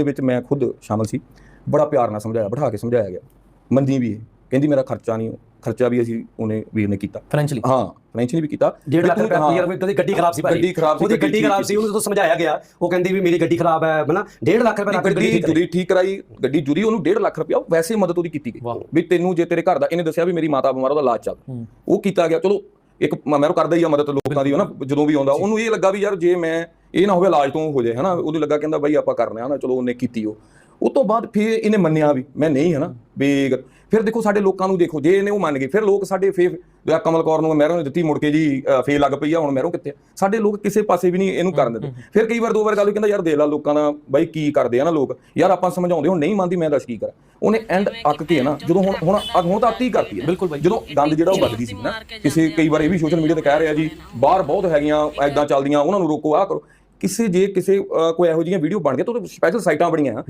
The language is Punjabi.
ਦੇ ਵਿੱਚ ਮੈਂ ਖੁਦ ਸ਼ਾਮਲ ਸੀ। ਬੜਾ ਪਿਆਰ ਨਾਲ ਸਮਝਾਇਆ ਬਿਠਾ ਕੇ ਸਮਝਾਇਆ ਗਿਆ। ਮੰਦੀ ਵੀ ਕਹਿੰਦੀ ਮੇਰਾ ਖਰਚਾ ਨਹੀਂ ਖਰਚਾ ਵੀ ਅਸੀਂ ਉਹਨੇ ਵੀਰ ਨੇ ਕੀਤਾ। ਫਾਈਨੈਂਸ਼ਲੀ ਹਾਂ ਫਾਈਨੈਂਸ਼ਲੀ ਵੀ ਕੀਤਾ। 1.5 ਲੱਖ ਵੀ ਰੁਪਏ ਕਲੀਅਰ ਹੋਈ ਉਹਦੀ ਗੱਡੀ ਖਰਾਬ ਸੀ ਗੱਡੀ ਖਰਾਬ ਸੀ, ਉਹਦੀ ਗੱਡੀ ਖਰਾਬ ਸੀ। ਉਹਨੂੰ ਸਮਝਾਇਆ ਗਿਆ। ਉਹ ਕਹਿੰਦੀ ਵੀ ਮੇਰੀ ਗੱਡੀ ਖਰਾਬ ਹੈ ਹਨਾ 1.5 ਲੱਖ ਰੁਪਏ ਦਾ ਗੱਡੀ ਜੁਰੀ ਠੀਕ ਕਰਾਈ ਗੱਡੀ ਜੁਰੀ ਉਹਨੂੰ 1.5 ਲੱਖ ਰੁਪਇਆ ਵੈਸੇ ਮਦਦ ਉਹਦੀ ਕੀਤੀ ਗਈ। ਵੀ ਤੈਨੂੰ ਜੇ ਤੇਰੇ ਘਰ ਦਾ ਇਹਨੇ ਦੱਸਿਆ ਵੀ ਮੇਰੀ ਮਾਤਾ ਬਿਮਾਰ ਉਹਦਾ ਇਲਾਜ ਚੱਲ। ਉਹ ਕੀਤਾ ਗਿਆ। ਚਲੋ ਇੱਕ ਮ- ਮੈਂ ਉਹ ਕਰਦਾ ਹੀ ਆ ਮਦਦ ਲੋਕਾਂ ਦੀ ਹਨਾ ਜਦੋਂ ਵੀ ਆਉਂਦਾ। ਉਹਨੂੰ ਇਹ ਲੱਗਾ ਵੀ ਯਾਰ ਜੇ ਮੈਂ ਇਹ ਨਾ ਹੋਵੇ ਇਲਾਜ ਤੋਂ ਹੋ ਜਾਏ ਹਨਾ? ਉਹਨੂੰ ਲੱਗਾ ਕਹਿੰਦਾ ਬਾਈ ਆਪਾਂ ਕਰਨੇ ਆ ਨਾ ਚਲੋ ਉਹਨੇ ਕੀਤੀ ਉਹ। ਉਹ ਤੋਂ ਬਾਅਦ ਫਿਰ ਇਹਨੇ ਮੰਨਿਆ ਵੀ ਮੈਂ ਨਹੀਂ ਹਨਾ? ਵੀ ਫਿਰ ਦੇਖੋ ਸਾਡੇ ਲੋਕਾਂ ਨੂੰ ਦੇਖੋ ਜੇ ਇਹਨੇ ਉਹ ਮੰਨ ਗਏ ਫਿਰ ਲੋਕ ਸਾਡੇ ਫੇ ਜਾਂ ਕਮਲ ਕੌਰ ਨੂੰ ਮਹਿਰੋਂ ਨੇ ਦਿੱਤੀ ਮੁੜ ਕੇ ਜੀ ਅ, ਫੇ ਲੱਗ ਪਈ ਆ ਹੁਣ ਮਹਿਰੋਂ ਕਿੱਥੇ ਆ? ਸਾਡੇ ਲੋਕ ਕਿਸੇ ਪਾਸੇ ਵੀ ਨਹੀਂ ਇਹਨੂੰ ਕਰਨ ਦਿੰਦੇ। ਫਿਰ ਕਈ ਵਾਰ ਦੋ ਵਾਰ ਗੱਲ ਹੋਈ ਕਹਿੰਦਾ ਯਾਰ ਦੇਖ ਲਾ ਲੋਕਾਂ ਦਾ ਬਾਈ ਕੀ ਕਰਦੇ ਆ ਨਾ ਲੋਕ? ਯਾਰ ਆਪਾਂ ਸਮਝਾਉਂਦੇ ਹੁਣ ਨਹੀਂ ਮੰਨਦੀ ਮੈਂ ਦੱਸ ਕੀ ਕਰਾਂ? ਉਹਨੇ ਐਂਡ ਅੱਕ ਕੇ ਨਾ ਜਦੋਂ ਹੁਣ ਹੁਣ ਹੁਣ ਤਾਂ ਅੱਤੀ ਕਰਤੀ ਹੈ। ਬਿਲਕੁਲ ਬਾਈ। ਜਦੋਂ ਗੰਦ ਜਿਹੜਾ ਉਹ ਵੱਧਦੀ ਸੀ ਨਾ ਕਿਸੇ ਕਈ ਵਾਰ ਇਹ ਵੀ ਸੋਸ਼ਲ ਮੀਡੀਆ ਤੇ ਕਹਿ ਰਿਹਾ ਜੀ ਬਾਹਰ ਬਹੁਤ ਹੈਗੀਆਂ ਐਦਾਂ ਚੱਲਦੀਆਂ ਉਹਨਾਂ ਨੂੰ ਰੋਕੋ ਆਹ ਕਰੋ। ਕਿਸੇ ਜੇ ਕਿਸੇ ਅ, ਕੋਈ ਇਹੋ ਜਿਹੀਆਂ ਵੀਡੀਓ ਬਣ ਗਏ ਤਾਂ ਉਹ ਸਪੈਸ਼ਲ ਸਾਈਟਾਂ ਬਣੀਆਂ ਆ।